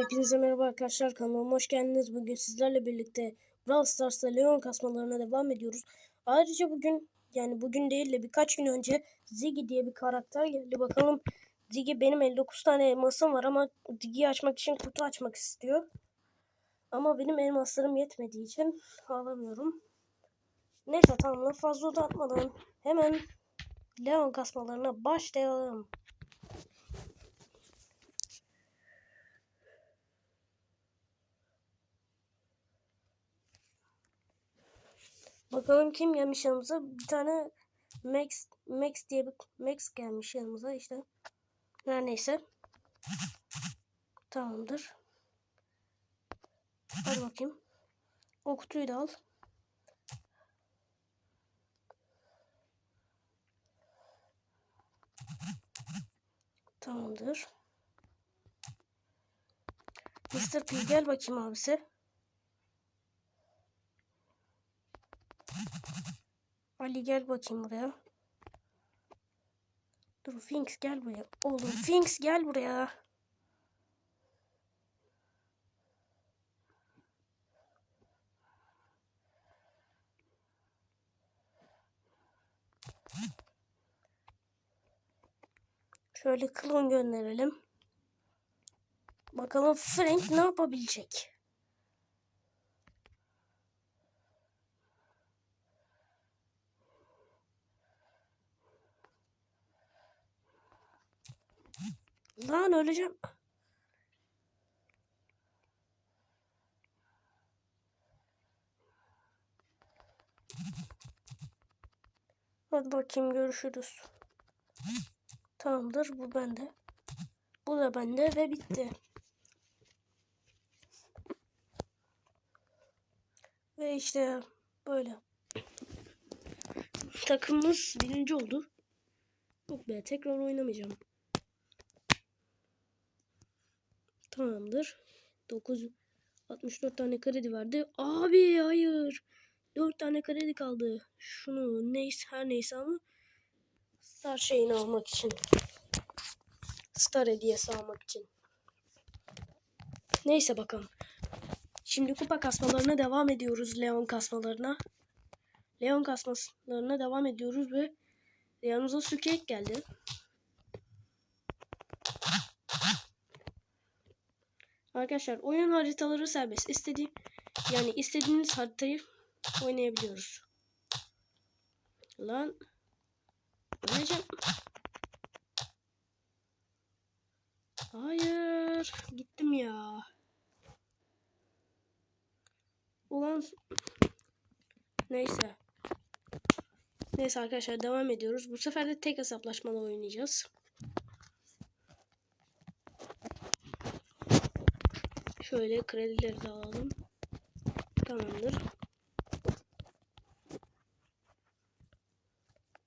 Hepinize merhaba arkadaşlar kanalıma hoş geldiniz. Bugün sizlerle birlikte Brawl Stars'ta Leon kasmalarına devam ediyoruz. Ayrıca bugün yani bugün değil de birkaç gün önce Ziggy diye bir karakter geldi. Bakalım Ziggy benim 59 tane elmasım var ama Ziggy'yi açmak için kutu açmak istiyor. Ama benim elmaslarım yetmediği için alamıyorum. Neyse tamam fazla uzatmadan hemen Leon kasmalarına başlayalım. Bakalım kim gelmiş yanımıza. Bir tane Max Max diye bir Max gelmiş yanımıza işte. Her neyse. Tamamdır. Hadi bakayım. O kutuyu da al. Tamamdır. Mr. P gel bakayım abisi. Ali gel bakayım buraya. Dur Finks gel buraya. Oğlum Finks gel buraya. Şöyle klon gönderelim. Bakalım Frank ne yapabilecek? Lan öleceğim. Hadi bakayım görüşürüz. Tamamdır bu bende. Bu da bende ve bitti. Ve işte böyle. Takımımız birinci oldu. Yok be tekrar oynamayacağım. Tamamdır. 9 64 tane kredi verdi. Abi hayır. 4 tane kredi kaldı. Şunu neyse her neyse ama Star şeyini almak için. Star hediyesi almak için. Neyse bakalım. Şimdi kupa kasmalarına devam ediyoruz. Leon kasmalarına. Leon kasmalarına devam ediyoruz ve yanımıza Sükek geldi. Arkadaşlar oyun haritaları serbest. İstediği yani istediğiniz haritayı oynayabiliyoruz. Lan öleceğim. Hayır, gittim ya. Ulan neyse. Neyse arkadaşlar devam ediyoruz. Bu sefer de tek hesaplaşmalı oynayacağız. Şöyle kredileri de alalım. Tamamdır.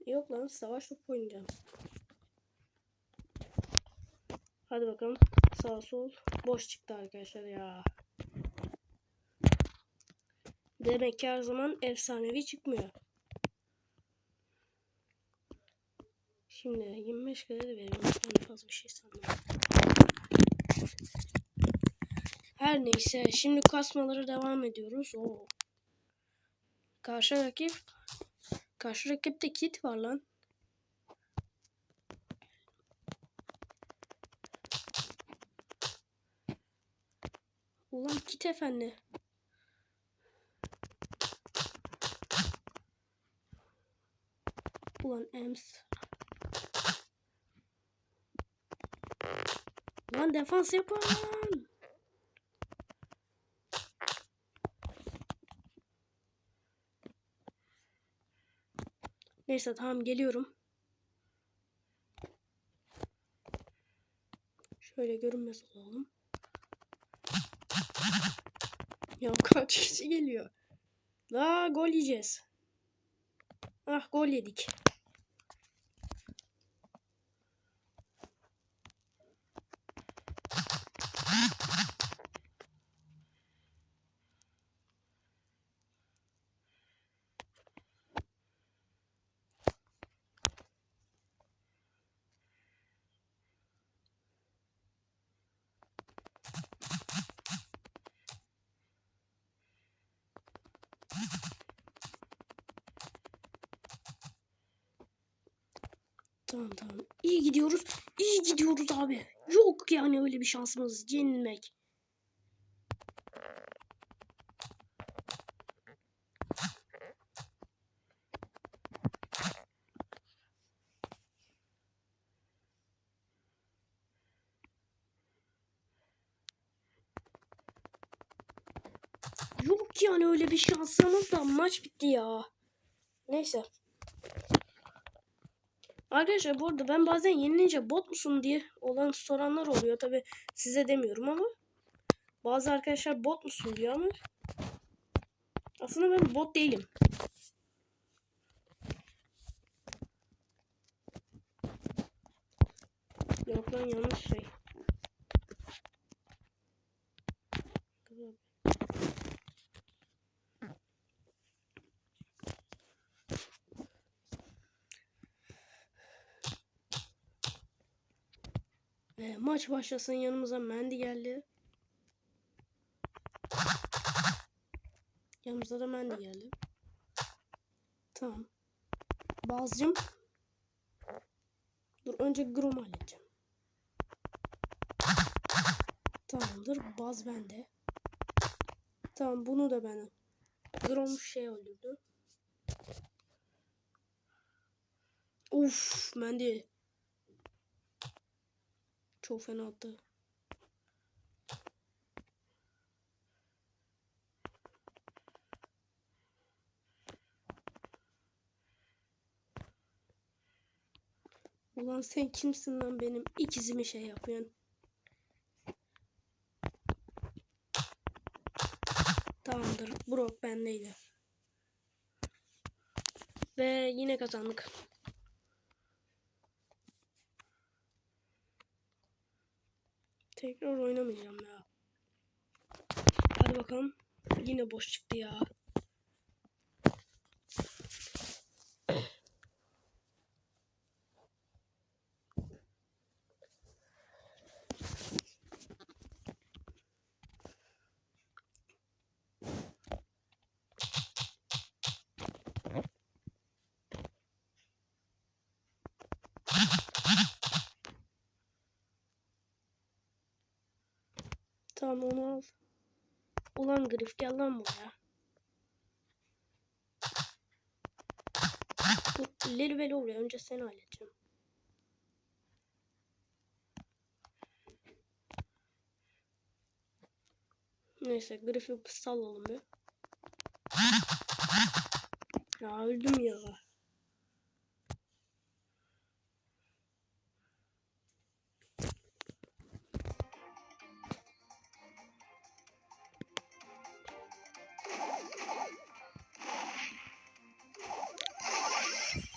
Yok lan savaş topu oynayacağım. Hadi bakalım. Sağ sol. Boş çıktı arkadaşlar ya. Demek ki her zaman efsanevi çıkmıyor. Şimdi 25 kredi verelim. Ben fazla bir şey sandım. Her neyse şimdi kasmalara devam ediyoruz. Oo. Karşı rakip Karşı rakipte kit var lan. Ulan kit efendi. Ulan Ems. Lan defans yapın. Neyse tamam geliyorum. Şöyle görünmez olalım. Ya kaç kişi geliyor? La gol yiyeceğiz. Ah gol yedik. Tamam tamam. İyi gidiyoruz. İyi gidiyoruz abi. Yok yani öyle bir şansımız. Yenilmek. Yok yani öyle bir şansımız da maç bitti ya. Neyse. Arkadaşlar bu arada ben bazen yenilince bot musun diye olan soranlar oluyor. Tabi size demiyorum ama. Bazı arkadaşlar bot musun diyor ama. Aslında ben bot değilim. Yok lan yanlış şey. Ee, maç başlasın yanımıza Mendy geldi. Yanımıza da Mendy geldi. Tamam. Bazcım. Dur önce Grom'u halledeceğim. Tamamdır. Baz bende. Tamam bunu da ben. Grom şey öldürdü. Uf Mendy. Çok fena attı. Ulan sen kimsin lan benim ikizimi şey yapıyorsun. Tamamdır. Brock bendeydi. Ve yine kazandık. Tekrar oynamayacağım ya. Hadi bakalım. Yine boş çıktı ya. Tamam onu al. Ulan grif gel lan buraya. Dur, Leli oraya önce seni halledeceğim. Neyse grifi sallalım bir. Ya öldüm ya.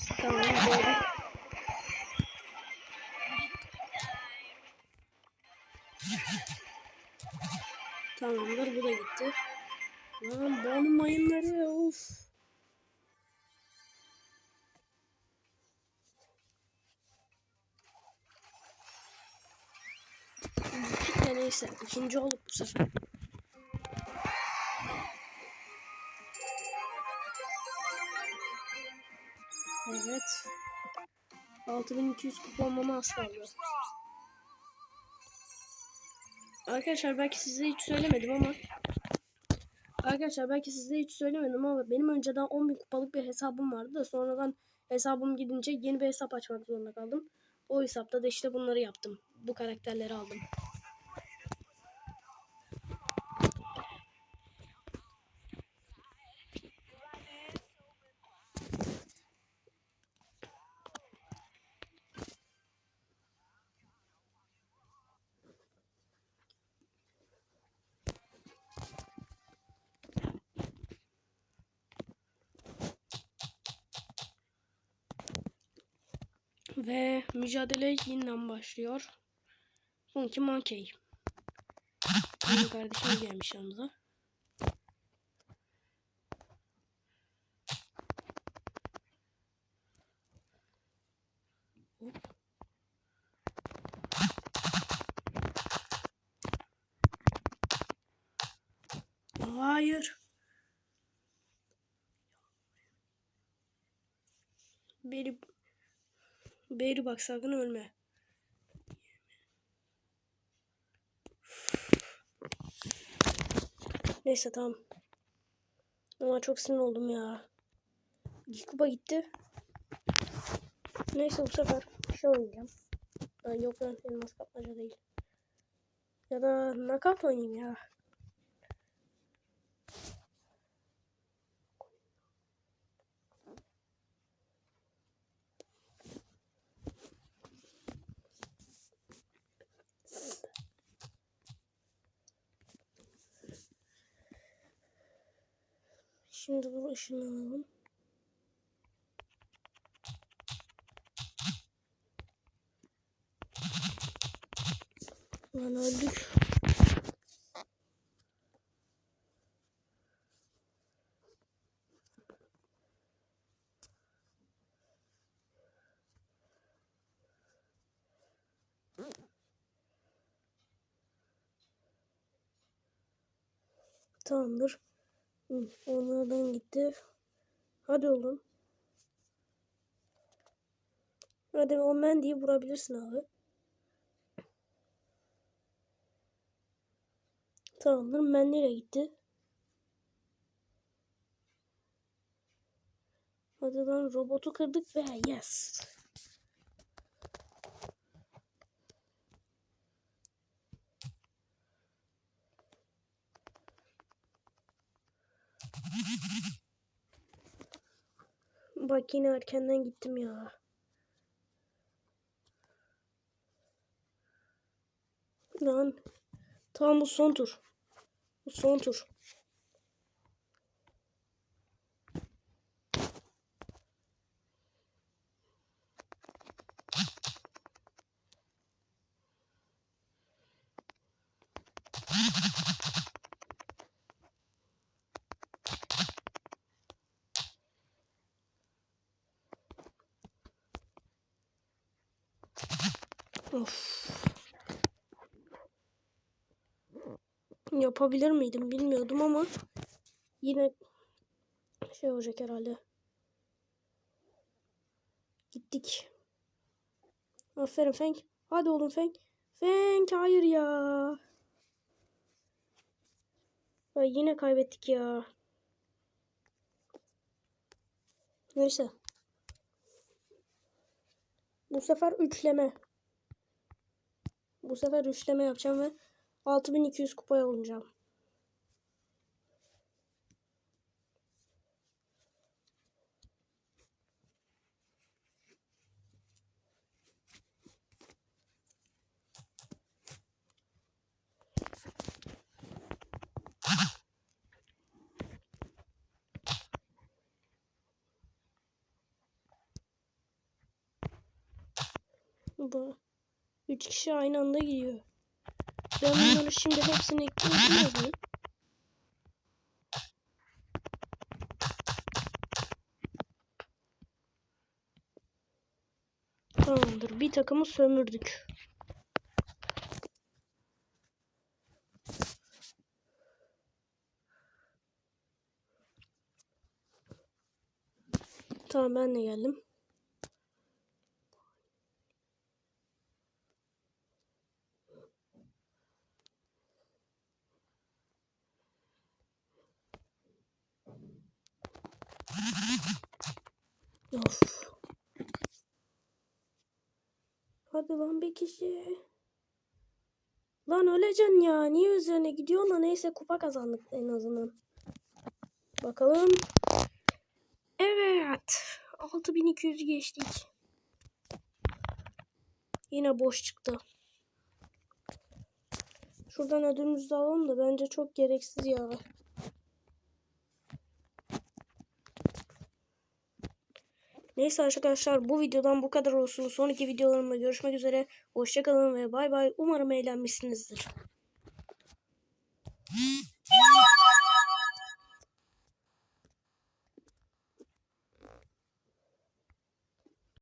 Tamam doğru. Tamamdır bu da gitti. Lan bana mayınları of. Neyse ikinci olduk bu sefer. Evet. 6200 kuponlama az kaldı. Arkadaşlar belki size hiç söylemedim ama Arkadaşlar belki size hiç söylemedim ama benim önceden 10.000 kupalık bir hesabım vardı da sonradan hesabım gidince yeni bir hesap açmak zorunda kaldım. O hesapta da işte bunları yaptım. Bu karakterleri aldım. Ve mücadele yeniden başlıyor. Sonki Monkey. Benim kardeşim gelmiş yanımıza. Beyri bak sakın ölme. Neyse tamam. Ama çok sinir oldum ya. İki kupa gitti. Neyse bu sefer şey oynayacağım. Ha, yok lan elmas kapmaca değil. Ya da knockout oynayayım ya. Şimdi bu ışını alalım. Lan öldük. Tamamdır. Onlardan gitti. Hadi oğlum. Hadi o Mendy'yi vurabilirsin abi. Tamamdır. Mendy ile gitti. Hadi lan robotu kırdık ve yes. Bak yine erkenden gittim ya. Lan. Tamam bu son tur. Bu son tur. Of. Yapabilir miydim bilmiyordum ama yine şey olacak herhalde. Gittik. Aferin Fenk. Hadi oğlum Fenk. Fenk hayır ya. Ay yine kaybettik ya. Neyse. Bu sefer üçleme. Bu sefer üçleme yapacağım ve 6200 kupaya olacağım. Bu üç kişi aynı anda gidiyor. Ben bunları şimdi hepsini ekleyeceğim. Tamamdır. Bir takımı sömürdük. Tamam ben de geldim. Of. Hadi lan bir kişi. Lan öleceksin ya. Niye üzerine gidiyorsun da neyse kupa kazandık en azından. Bakalım. Evet. 6200 geçtik. Yine boş çıktı. Şuradan ödülümüzü de alalım da bence çok gereksiz ya. Neyse arkadaşlar bu videodan bu kadar olsun. Sonraki videolarımda görüşmek üzere. Hoşçakalın ve bay bay. Umarım eğlenmişsinizdir.